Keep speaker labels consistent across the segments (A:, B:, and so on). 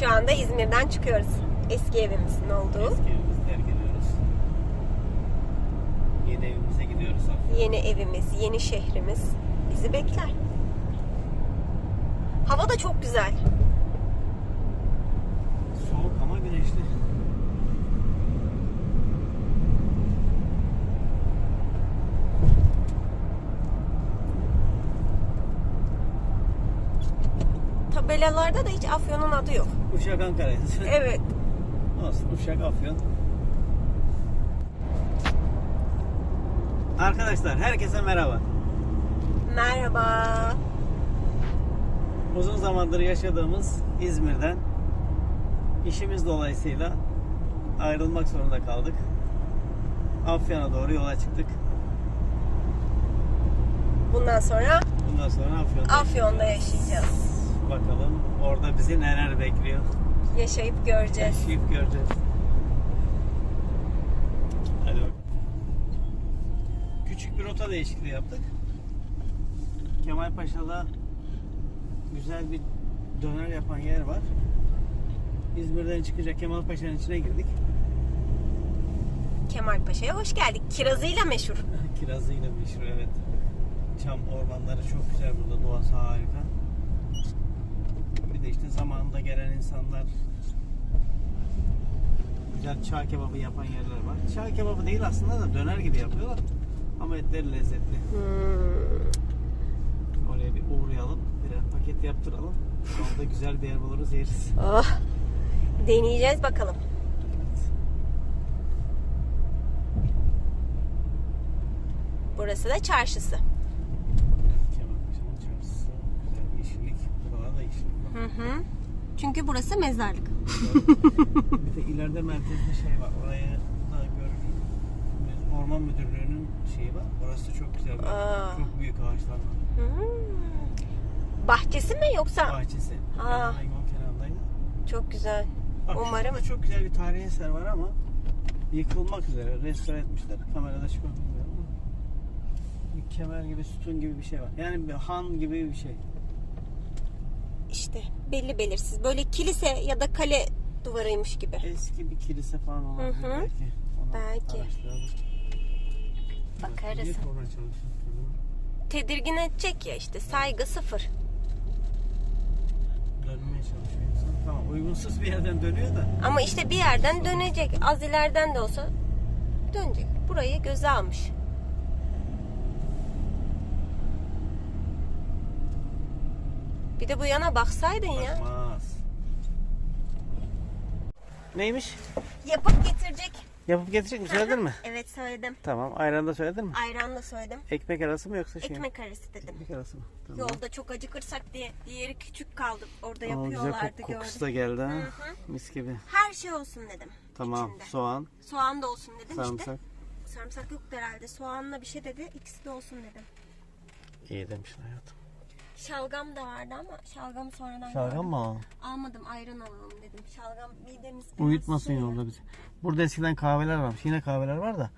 A: Şu anda İzmir'den çıkıyoruz. Eski evimizin olduğu.
B: Eski evimizi terk ediyoruz. Yeni evimize gidiyoruz artık.
A: Yeni evimiz, yeni şehrimiz bizi bekler. Hava da çok güzel.
B: Soğuk ama güneşli.
A: Tabelalarda da hiç Afyon'un adı yok.
B: Uşak Ankara'yız.
A: Evet.
B: Olsun Uşak Afyon. Arkadaşlar herkese merhaba.
A: Merhaba.
B: Uzun zamandır yaşadığımız İzmir'den işimiz dolayısıyla ayrılmak zorunda kaldık. Afyon'a doğru yola çıktık.
A: Bundan sonra
B: Bundan sonra Afyon'da,
A: Afyon'da yaşayacağız.
B: Bakalım orada bizi neler bekliyor.
A: Yaşayıp göreceğiz.
B: Yaşayıp göreceğiz. Hadi bakalım. Küçük bir rota değişikliği yaptık. Kemalpaşa'da güzel bir döner yapan yer var. İzmir'den çıkınca Kemalpaşa'nın içine girdik.
A: Kemal Paşa'ya hoş geldik. Kirazıyla meşhur.
B: Kirazıyla meşhur evet. Çam ormanları çok güzel burada. Doğası harika. De işte zamanında gelen insanlar güzel çağ kebabı yapan yerler var. Çağ kebabı değil aslında da döner gibi yapıyorlar. Ama etleri lezzetli.
A: Hmm.
B: Oraya bir uğrayalım. Birer paket yaptıralım. Orada güzel bir yer buluruz yeriz.
A: Oh. Deneyeceğiz bakalım. Burası da çarşısı.
B: Kemalpaşa'nın çarşısı. Güzel yeşillik. Buralar da yeşillik. Bak.
A: Hı hı. Çünkü burası mezarlık.
B: bir de ileride merkezde şey var. Orayı da görürüm. Orman Müdürlüğü'nün şeyi var. Orası çok güzel.
A: Aa.
B: Çok büyük ağaçlar var.
A: Hmm. Bahçesi mi yoksa?
B: Bahçesi.
A: Aa.
B: Ben yol kenarındayım.
A: Çok güzel.
B: Bak
A: Umarım-
B: şurada çok güzel bir tarihi eser var ama yıkılmak üzere. Restore etmişler. Kamerada çıkıyor bilmiyorum ama. Bir kemer gibi, sütun gibi bir şey var. Yani bir han gibi bir şey.
A: İşte belli belirsiz. Böyle kilise ya da kale duvarıymış gibi.
B: Eski bir kilise falan olabilir
A: Hı hı.
B: belki. Onu
A: Belki.
B: araştıralım.
A: Bakarız.
B: Niye korna çalışıyor?
A: Tedirgin edecek ya işte. Saygı sıfır.
B: Dönmeye çalışıyor insan. Tamam uygunsuz bir yerden dönüyor da.
A: Ama işte bir yerden dönecek. Az ileriden de olsa dönecek. Burayı göze almış. Bir de bu yana baksaydın ya.
B: Bakmaz. Neymiş?
A: Yapıp getirecek.
B: Yapıp getirecek mi? Söyledin mi?
A: Evet söyledim.
B: Tamam. Ayran da söyledin mi?
A: Ayranla söyledim.
B: Ekmek arası mı yoksa şey mi?
A: Ekmek arası dedim.
B: Ekmek arası mı? Tamam.
A: Yolda çok acıkırsak diye diğeri küçük kaldı. Orada
B: Aa, güzel
A: yapıyorlardı
B: kok- kokusu
A: gördüm.
B: da geldi ha. Mis gibi.
A: Her şey olsun dedim.
B: Tamam.
A: içinde.
B: Soğan,
A: Soğan da olsun dedim işte.
B: sarımsak.
A: Sarımsak yoktu herhalde. Soğanla bir şey dedi. İkisi de olsun dedim.
B: İyi demişsin hayatım.
A: Şalgam da vardı ama şalgam sonradan
B: Şalgam mı?
A: Almadım ayran alalım dedim. Şalgam midemiz biraz
B: Uyutmasın
A: ya.
B: yolda bizi. Burada eskiden kahveler varmış. Yine kahveler var da.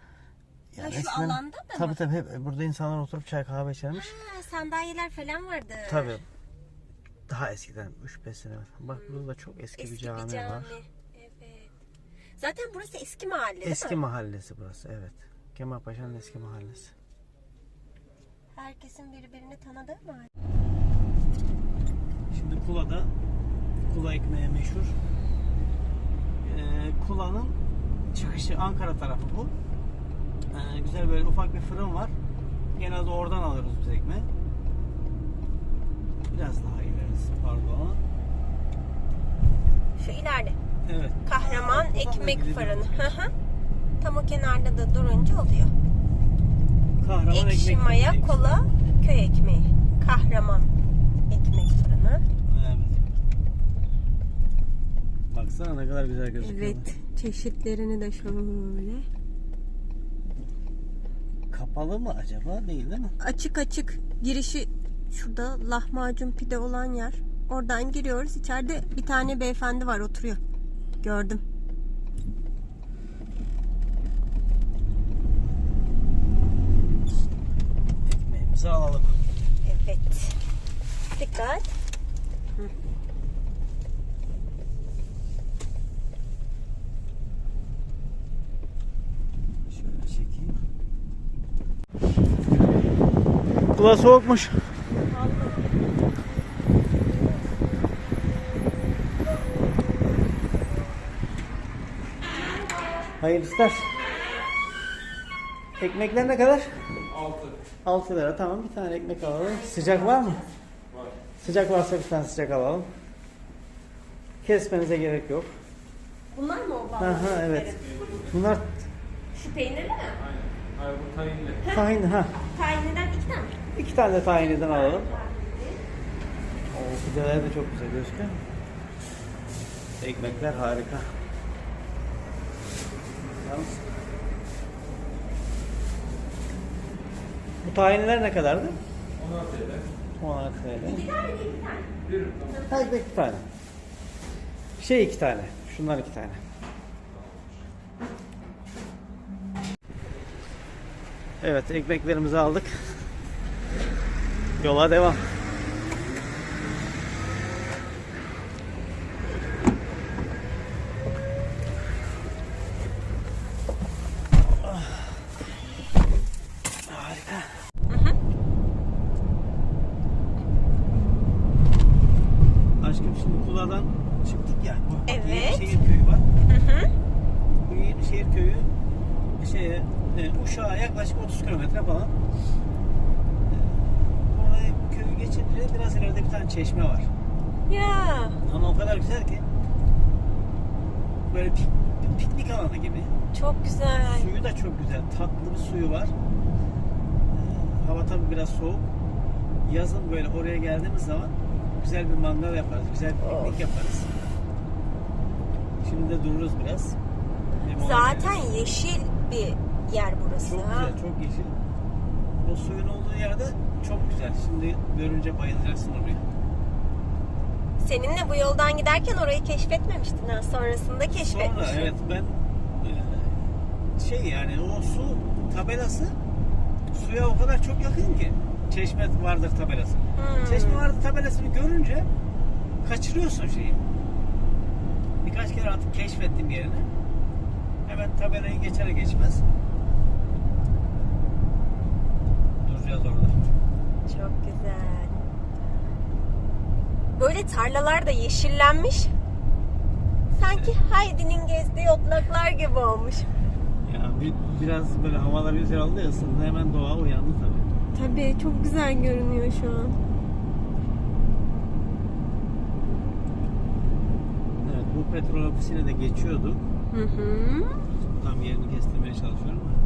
A: Ha, şu alanda da
B: Tabii
A: mı?
B: tabii hep burada insanlar oturup çay kahve içermiş.
A: Ha, sandalyeler falan vardı.
B: Tabii. Daha eskiden 3-5 sene var. Bak burada da çok eski,
A: Eski
B: bir cami, var.
A: Evet. Zaten burası eski mahalle değil
B: Eski
A: mi?
B: mahallesi burası evet. Kemalpaşa'nın eski mahallesi.
A: Herkesin birbirini tanıdığı mahalle.
B: Şimdi Kula'da Kula ekmeği meşhur. Ee, Kula'nın çıkışı Ankara tarafı bu. Ee, güzel böyle ufak bir fırın var. Genelde oradan alıyoruz biz ekmeği. Biraz daha ilerisi pardon.
A: Şu ileride.
B: Evet.
A: Kahraman
B: Aa,
A: ekmek fırını. Tam o kenarda da durunca oluyor.
B: Kahraman
A: Ekşi
B: ekmek
A: maya,
B: fırını.
A: kola, köy ekmeği. Kahraman ekmek fırını.
B: Evet. Baksana ne kadar güzel gözüküyor.
A: Evet, çeşitlerini de şöyle.
B: Kapalı mı acaba? Değil değil mi?
A: Açık açık girişi şurada lahmacun pide olan yer. Oradan giriyoruz. İçeride bir tane beyefendi var oturuyor. Gördüm.
B: Ekmeğimizi alalım.
A: Evet. Dikkat.
B: Şöyle çekeyim. Kulağı soğukmuş. Hayırlı işler. Ekmekler ne kadar? 6. 6 lira tamam bir tane ekmek alalım. Sıcak var mı? Var. Sıcak varsa bir tane sıcak alalım. Kesmenize gerek yok.
A: Bunlar mı o
B: Aha evet. Bunlar
A: Şu peynirli mi?
C: Hayır bu tayinli.
B: tahin ha.
A: Tahinliden iki tane.
B: İki tane de tahinliden alalım. O pideler de çok güzel gözüküyor. Ekmekler harika. Yalnız Bu tahinler ne kadardı?
C: 16 TL.
B: 16 TL.
A: İki tane değil bir tane.
C: Bir tamam.
B: Hadi iki tane. Şey iki tane. Şunlar iki tane. Evet ekmeklerimizi aldık. Yola devam. Kula'dan çıktık ya.
A: Evet.
B: Yenişehir köyü var.
A: Hı hı.
B: Yenişehir köyü şeye, e, Uşak'a yaklaşık 30 kilometre falan. E, Orada köyü geçince biraz ileride bir tane çeşme var.
A: Ya
B: Ama o kadar güzel ki böyle pik- piknik alanı gibi.
A: çok güzel.
B: Suyu da çok güzel. Tatlı bir suyu var. E, Hava tabii biraz soğuk. Yazın böyle oraya geldiğimiz zaman güzel bir mangal yaparız. Güzel bir piknik
A: Of.
B: yaparız. Şimdi de dururuz biraz.
A: Zaten yeşil bir yer burası.
B: Çok güzel, çok yeşil. O suyun olduğu yerde çok güzel. Şimdi görünce bayılacaksın oraya.
A: Seninle bu yoldan giderken orayı keşfetmemiştin ha. Sonrasında keşfetmişsin.
B: Sonra evet ben e, şey yani o su tabelası suya o kadar çok yakın ki. Çeşme vardır tabelası.
A: Hmm.
B: Çeşme vardır tabelasını görünce kaçırıyorsun şeyi. Birkaç kere artık keşfettim yerini. Hemen tabelayı geçer geçmez. Duracağız orada.
A: Çok güzel. Böyle tarlalar da yeşillenmiş. Sanki Heidi'nin gezdiği otlaklar gibi olmuş.
B: Ya bir, biraz böyle havalar güzel oldu ya ısındı hemen doğa uyandı tabii.
A: Tabii çok güzel görünüyor şu an.
B: Evet bu petrol ofisine de geçiyorduk.
A: Hı hı.
B: Tam yerini kestirmeye çalışıyorum da.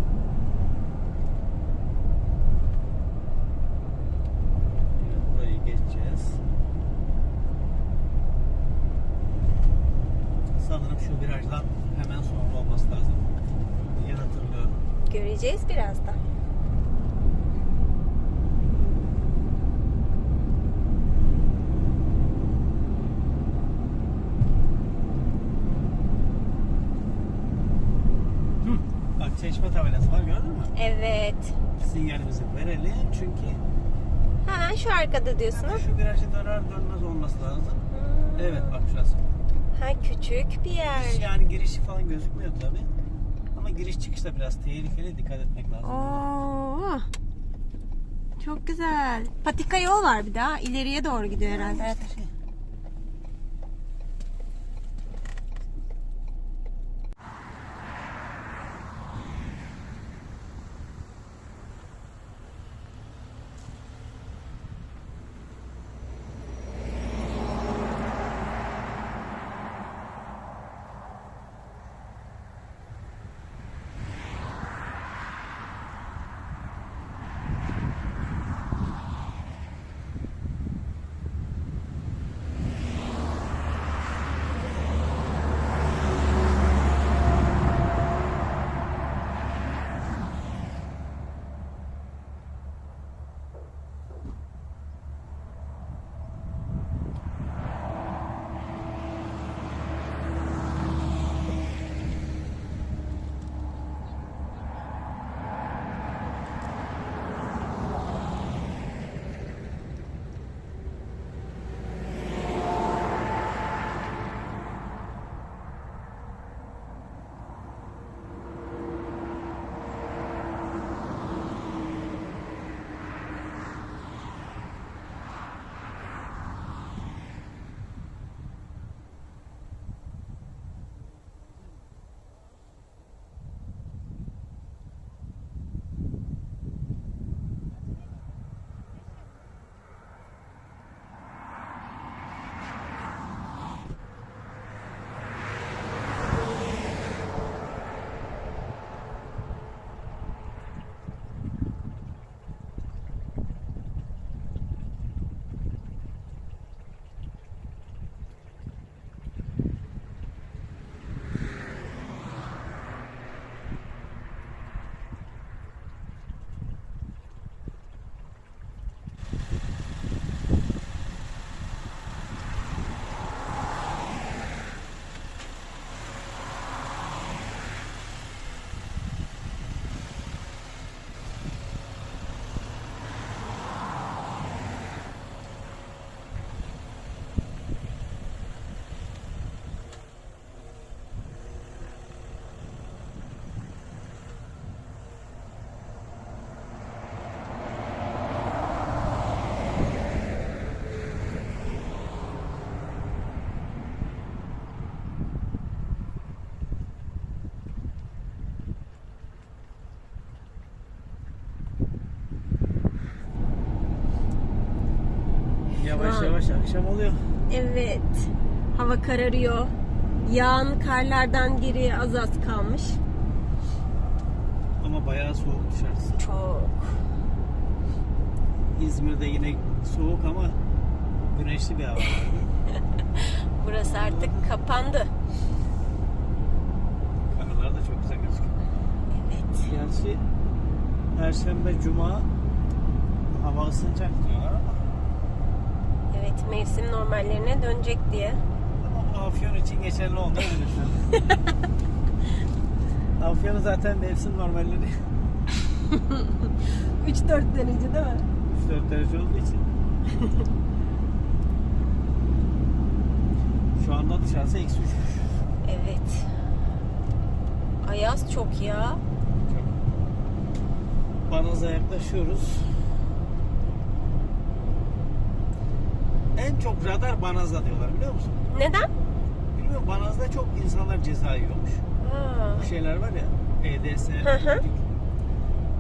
B: Evet, burayı geçeceğiz. Sanırım şu virajdan hemen sonra olması lazım. diye hatırlıyorum.
A: Göreceğiz birazdan.
B: Çeşme tabelası var gördün mü?
A: Evet.
B: Sinyalimizi verelim çünkü
A: Hemen şu arkada diyorsun ha?
B: şu virajı döner dönmez olması lazım.
A: Hmm.
B: Evet bak şurası.
A: Ha küçük bir yer.
B: Yani girişi falan gözükmüyor tabi. Ama giriş çıkışta biraz tehlikeli dikkat etmek lazım.
A: Oo. Çok güzel. Patika yol var bir daha. İleriye doğru gidiyor herhalde.
B: İşte şey. Yavaş akşam oluyor.
A: Evet. Hava kararıyor. Yağan karlardan geriye az az kalmış.
B: Ama bayağı soğuk dışarısı.
A: Çok.
B: İzmir'de yine soğuk ama güneşli bir hava.
A: Burası artık kapandı.
B: Karlar da çok güzel gözüküyor.
A: Evet.
B: Gerçi Perşembe, Cuma hava ısınacak diyorlar
A: Evet mevsim normallerine dönecek diye.
B: ama Afyon için geçerli olmayabilir. Afyon zaten mevsim normalleri
A: 3-4 derece değil mi?
B: 3-4 derece olduğu için. Şu anda dışarısı eksi 3'müş.
A: Evet. Ayaz çok ya.
B: Banaz'a yaklaşıyoruz. En çok radar Banaz'da diyorlar biliyor musun?
A: Neden?
B: Bilmiyorum Banaz'da çok insanlar ceza yiyormuş.
A: Ha.
B: Bu şeyler var ya EDS,
A: Hı hı.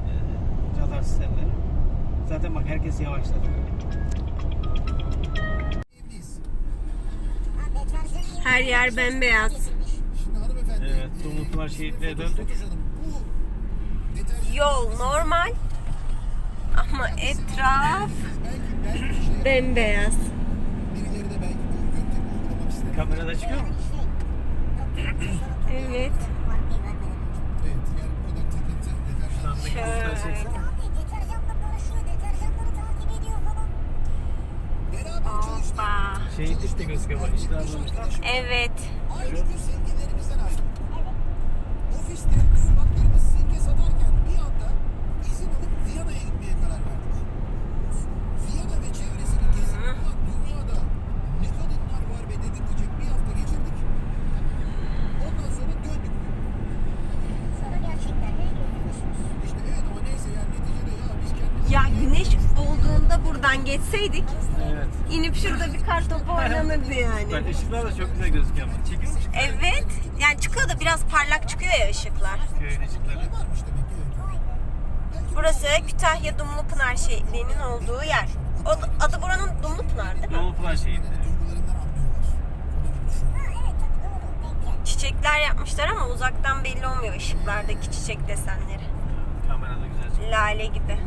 B: e, radar sistemleri. Zaten bak herkes yavaşladı.
A: Her yer bembeyaz.
B: Evet, Dumlupınar şehitliğe döndük.
A: Yol normal ama etraf bembeyaz.
D: birileri de belki bu yöntemi uygulamak ister.
B: Kamerada çıkıyor mu?
A: Evet.
D: Evet, yani bu kadar takıntı deterjan.
A: Şöyle. Hoppa.
B: Şehitlik de gözüküyor bak işte.
A: Evet.
D: Aynı
A: geçseydik
B: Evet.
A: inip şurada bir kar topu oynanırdı yani.
B: ışıklar da çok güzel gözüküyor ama. Mu?
A: Evet. Yani çıkıyor da biraz parlak çıkıyor ya ışıklar.
B: Köyün ışıkları.
A: Burası Kütahya Dumlupınar Şehitliği'nin olduğu yer. O, adı buranın Dumlupınar değil mi?
D: Onu gibi düşün.
A: Çiçekler yapmışlar ama uzaktan belli olmuyor ışıklardaki çiçek desenleri.
B: Kamerada güzel.
A: Lale gibi.